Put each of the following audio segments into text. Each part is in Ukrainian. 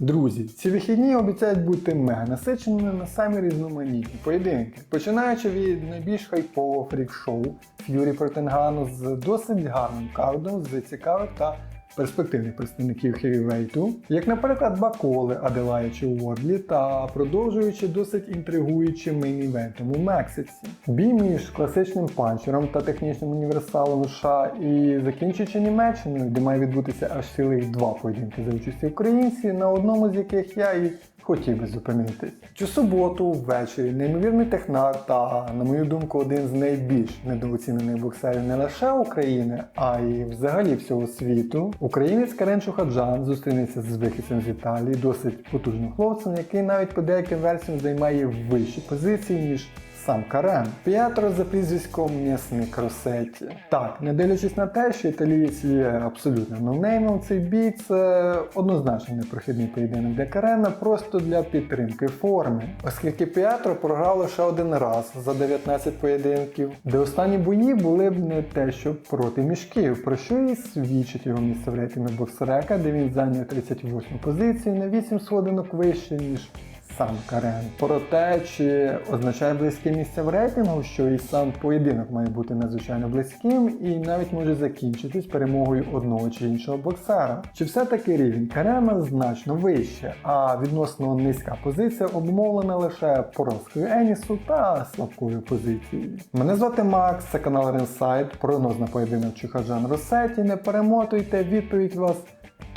Друзі, ці вихідні обіцяють бути мега насиченими на самі різноманітні поєдинки, починаючи від найбільш хайпового фрік-шоу Ф'юрі Протенгану з досить гарним кардом з цікавих та перспективних представників хевівейту, як, наприклад, Баколи, Аделаючи у Вордлі та продовжуючи досить інтригуючим мейн-івентом у Мексиці. Бій між класичним панчером та технічним універсалом США і закінчуючи Німеччиною, де має відбутися аж цілих два поєдинки за участі українців, на одному з яких я і хотів би зупинитись. Цю суботу ввечері неймовірний технар та, на мою думку, один з найбільш недооцінених боксерів не лише України, а й взагалі всього світу. Українець Карен Шухаджан зустрінеться з вихідцем з Італії, досить потужним хлопцем, який навіть по деяким версіям займає вищі позиції, ніж сам Карен. П'ятро за прізвиськом м'ясник Росетті. Так, не дивлячись на те, що італієць є абсолютно ноунеймом, цей бій це однозначно непрохідний поєдинок для Карена, просто для підтримки форми. Оскільки П'ятро програв лише один раз за 19 поєдинків, де останні бої були б не те, що проти мішків, про що і свідчить його місце в рейтингу боксерека, де він зайняв 38 позицію на 8 сходинок вище, ніж сам Карен. Про те, чи означає близьке місце в рейтингу, що і сам поєдинок має бути надзвичайно близьким і навіть може закінчитись перемогою одного чи іншого боксера. Чи все-таки рівень Карена значно вище, а відносно низька позиція обумовлена лише поразкою Енісу та слабкою позицією. Мене звати Макс, це канал Ренсайд, прогноз на поєдинок Чухаджан Росеті. Не перемотуйте, відповідь вас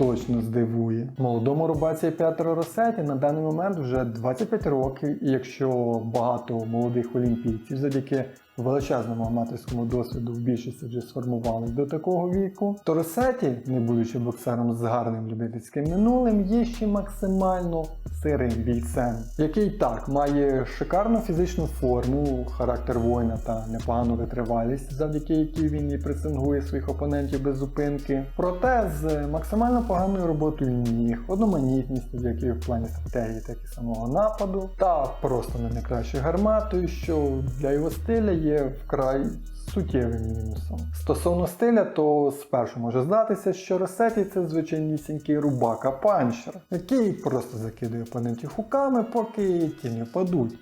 точно здивує. Молодому рубаці П'ятеро Росеті на даний момент вже 25 років, і якщо багато молодих олімпійців завдяки величезному аматорському досвіду в більшості вже сформувались до такого віку, то Росеті, не будучи боксером з гарним любительським минулим, є ще максимально сирим бійцем, який так має шикарну фізичну форму, характер воїна та непогану витривалість, завдяки якій він і пресингує своїх опонентів без зупинки. Проте з максимально поганою роботою ніг, одноманітністю, як і в плані стратегії, так і самого нападу, та просто не найкращою гарматою, що для його стиля є вкрай суттєвим мінусом. Стосовно стиля, то спершу може здатися, що Росеті це звичайнісінький рубака панчер, який просто закидує опонентів хуками, поки ті не падуть.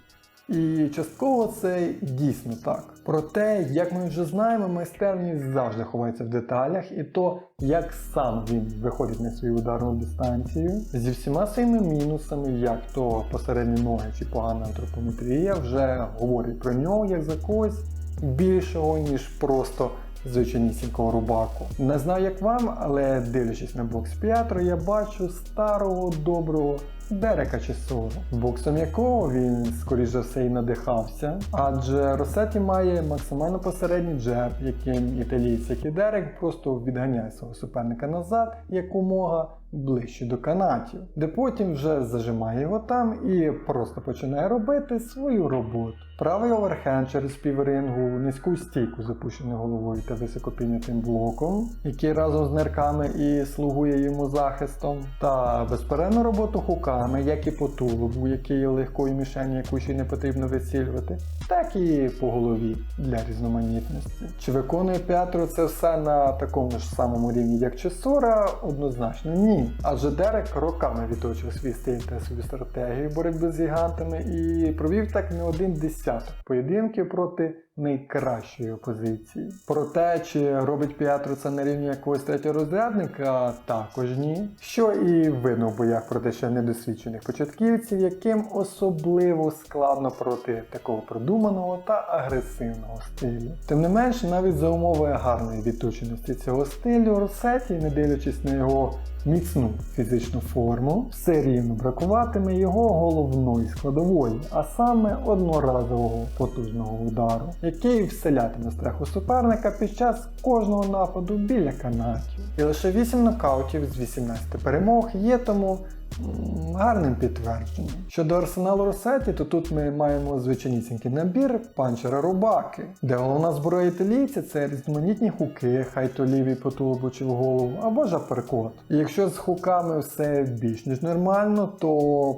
І частково це дійсно так. Проте, як ми вже знаємо, майстерність завжди ховається в деталях, і то, як сам він виходить на свою ударну дистанцію, зі всіма своїми мінусами, як то посередні ноги чи погана антропометрія, вже говорять про нього як за когось більшого, ніж просто звичайнісінького рубаку. Не знаю як вам, але дивлячись на бокс П'ятро, я бачу старого доброго Дерека Чесора, боксом якого він, скоріш за все, і надихався. Адже Росеті має максимально посередній джеб, яким італійці, як і Дерек, просто відганяє свого суперника назад якомога ближче до канатів, де потім вже зажимає його там і просто починає робити свою роботу. Правий оверхенд через піврингу, низьку стійку запущену головою та високопіднятим блоком, який разом з нирками і слугує йому захистом, та безперервну роботу хуками, як і по тулубу, який є легкою мішені, яку ще не потрібно вицілювати, так і по голові для різноманітності. Чи виконує П'ятро це все на такому ж самому рівні, як Чесора? Однозначно ні. Адже Дерек роками відточив свій стиль та свою стратегію боротьби з гігантами і провів так не один десяток поєдинків проти найкращої опозиції. Про те, чи робить П'ятро це на рівні якогось третього розрядника, також ні. Що і видно в боях проти ще недосвідчених початківців, яким особливо складно проти такого продуманого та агресивного стилю. Тим не менш, навіть за умови гарної відточеності цього стилю, Росеті, не дивлячись на його міцну фізичну форму, все рівно бракуватиме його головної складової, а саме одноразового потужного удару, який вселятиме страх у суперника під час кожного нападу біля канатів. І лише 8 нокаутів з 18 перемог є тому гарним підтвердженням. Щодо арсеналу Росеті, то тут ми маємо звичайнісінький набір панчера рубаки, де головна зброя італійця це різноманітні хуки, хай то лівий по тулубу чи в голову, або ж аперкот. І якщо з хуками все більш ніж нормально, то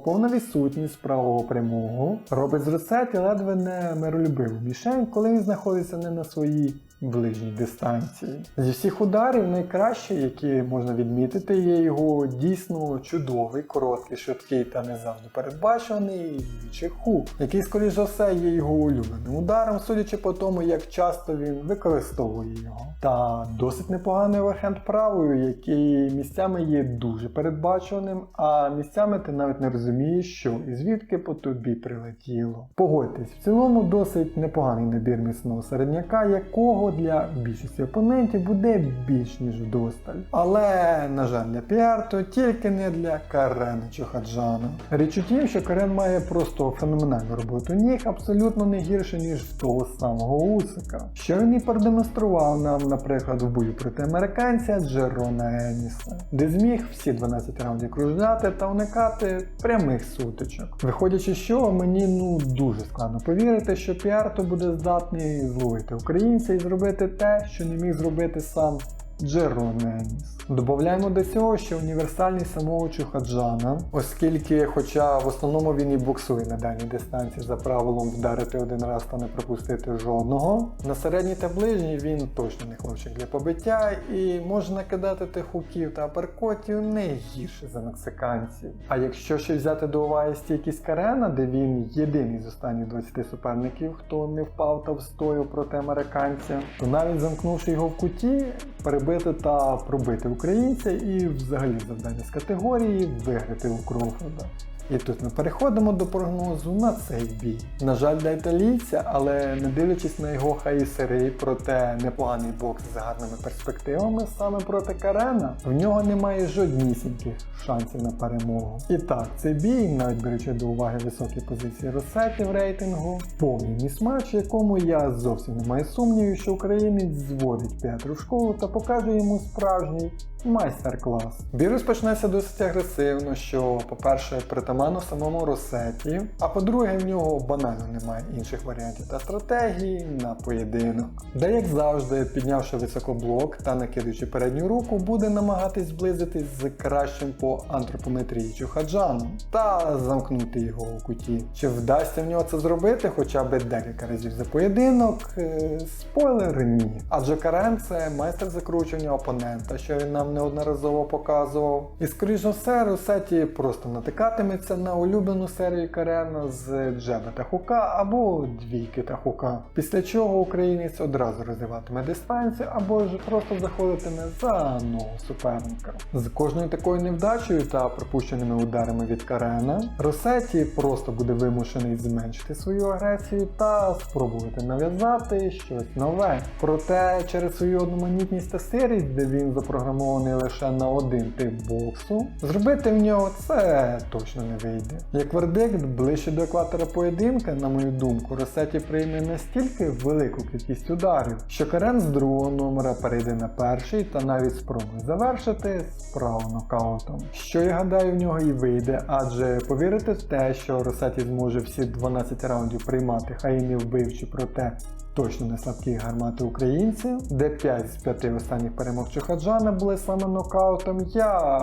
повна відсутність правого прямого робить з Росеті ледве не миролюбиву мішень, коли він знаходиться не на своїй ближній дистанції. Зі всіх ударів найкращий, які можна відмітити, є його дійсно чудовий, короткий, швидкий та не завжди передбачуваний чеху, який, скоріш за все, є його улюбленим ударом, судячи по тому, як часто він використовує його. Та досить непоганий верхенд правою, який місцями є дуже передбачуваним, а місцями ти навіть не розумієш, що і звідки по тобі прилетіло. Погодьтесь, в цілому досить непоганий набір міцного середняка, якого для більшості опонентів буде більш ніж вдосталь. Але, на жаль, для піар, то тільки не для Карена Чохаджана. Річ у тім, що Карен має просто феноменальну роботу ніг, абсолютно не гірше, ніж того самого Усика. Що він і продемонстрував нам, наприклад, в бою проти американця Джерона Еніса, де зміг всі 12 раундів кружляти та уникати прямих сутичок. Виходячи з чого, мені ну дуже складно повірити, що піар то буде здатний зловити українця і зробити те, що не міг зробити сам Джерон Еніс. Додаємо до цього, що універсальність самого Чухаджана, оскільки, хоча в основному він і боксує на дальній дистанції за правилом вдарити один раз та не пропустити жодного, на середній та ближній він точно не хлопчик для побиття і може накидати тих хуків та аперкотів не гірше за мексиканців. А якщо ще взяти до уваги стійкість Карена, де він єдиний з останніх 20 суперників, хто не впав та встояв проти американця, то навіть замкнувши його в куті, перебити та пробити українця і взагалі завдання з категорії виграти у Кроуфорда. І тут ми переходимо до прогнозу на цей бій. На жаль, для італійця, але не дивлячись на його хаїсери, проте непоганий бокс з гарними перспективами саме проти Карена, в нього немає жоднісіньких шансів на перемогу. І так, цей бій, навіть беручи до уваги високі позиції Росеті в рейтингу, повний місматч, якому я зовсім не маю сумнівів, що українець зводить Петру школу та покаже йому справжній майстер-клас. Бій розпочнеться досить агресивно, що, по-перше, притаманно самому Росеті, а по-друге, в нього банально немає інших варіантів та стратегії на поєдинок. Де, як завжди, піднявши високоблок та накидуючи передню руку, буде намагатись зблизитись з кращим по антропометрії Чухаджаном та замкнути його у куті. Чи вдасться в нього це зробити хоча б декілька разів за поєдинок? Е, Спойлер ні. Адже Карен це майстер закручування опонента, що він нам неодноразово показував. І скоріш за все, Росеті просто натикатиметься на улюблену серію Карена з джеба та хука або двійки та хука. Після чого українець одразу розвиватиме дистанцію або ж просто заходитиме за ногу суперника. З кожною такою невдачею та пропущеними ударами від Карена, Росеті просто буде вимушений зменшити свою агресію та спробувати нав'язати щось нове. Проте через свою одноманітність та сирість, де він запрограмований лише на один тип боксу, зробити в нього це точно не вийде. Як вердикт, ближче до екватора поєдинка, на мою думку, Росеті прийме настільки велику кількість ударів, що Карен з другого номера перейде на перший та навіть спробує завершити справу нокаутом. Що я гадаю, в нього і вийде, адже повірити в те, що Росеті зможе всі 12 раундів приймати, хай і не вбивчи, проте точно не слабкі гармати українців, де 5 з 5 останніх перемог Чухаджана були саме нокаутом, я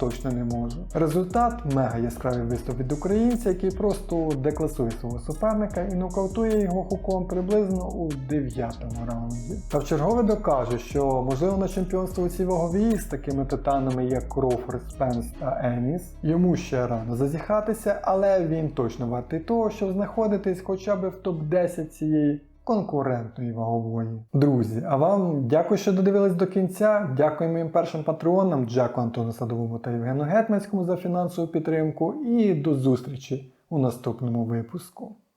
точно не можу. Результат мега яскравий виступ від українця, який просто декласує свого суперника і нокаутує його хуком приблизно у 9 раунді. Та в чергове докаже, що можливо на чемпіонство у цій ваговій з такими титанами, як Кроуфорд, Спенс та Еніс, йому ще рано зазіхатися, але він точно вартий того, щоб знаходитись хоча б в топ-10 цієї конкурентної вагової. Друзі, а вам дякую, що додивились до кінця. Дякую моїм першим патреонам, Джаку Антону Садовому та Євгену Гетманському за фінансову підтримку. І до зустрічі у наступному випуску.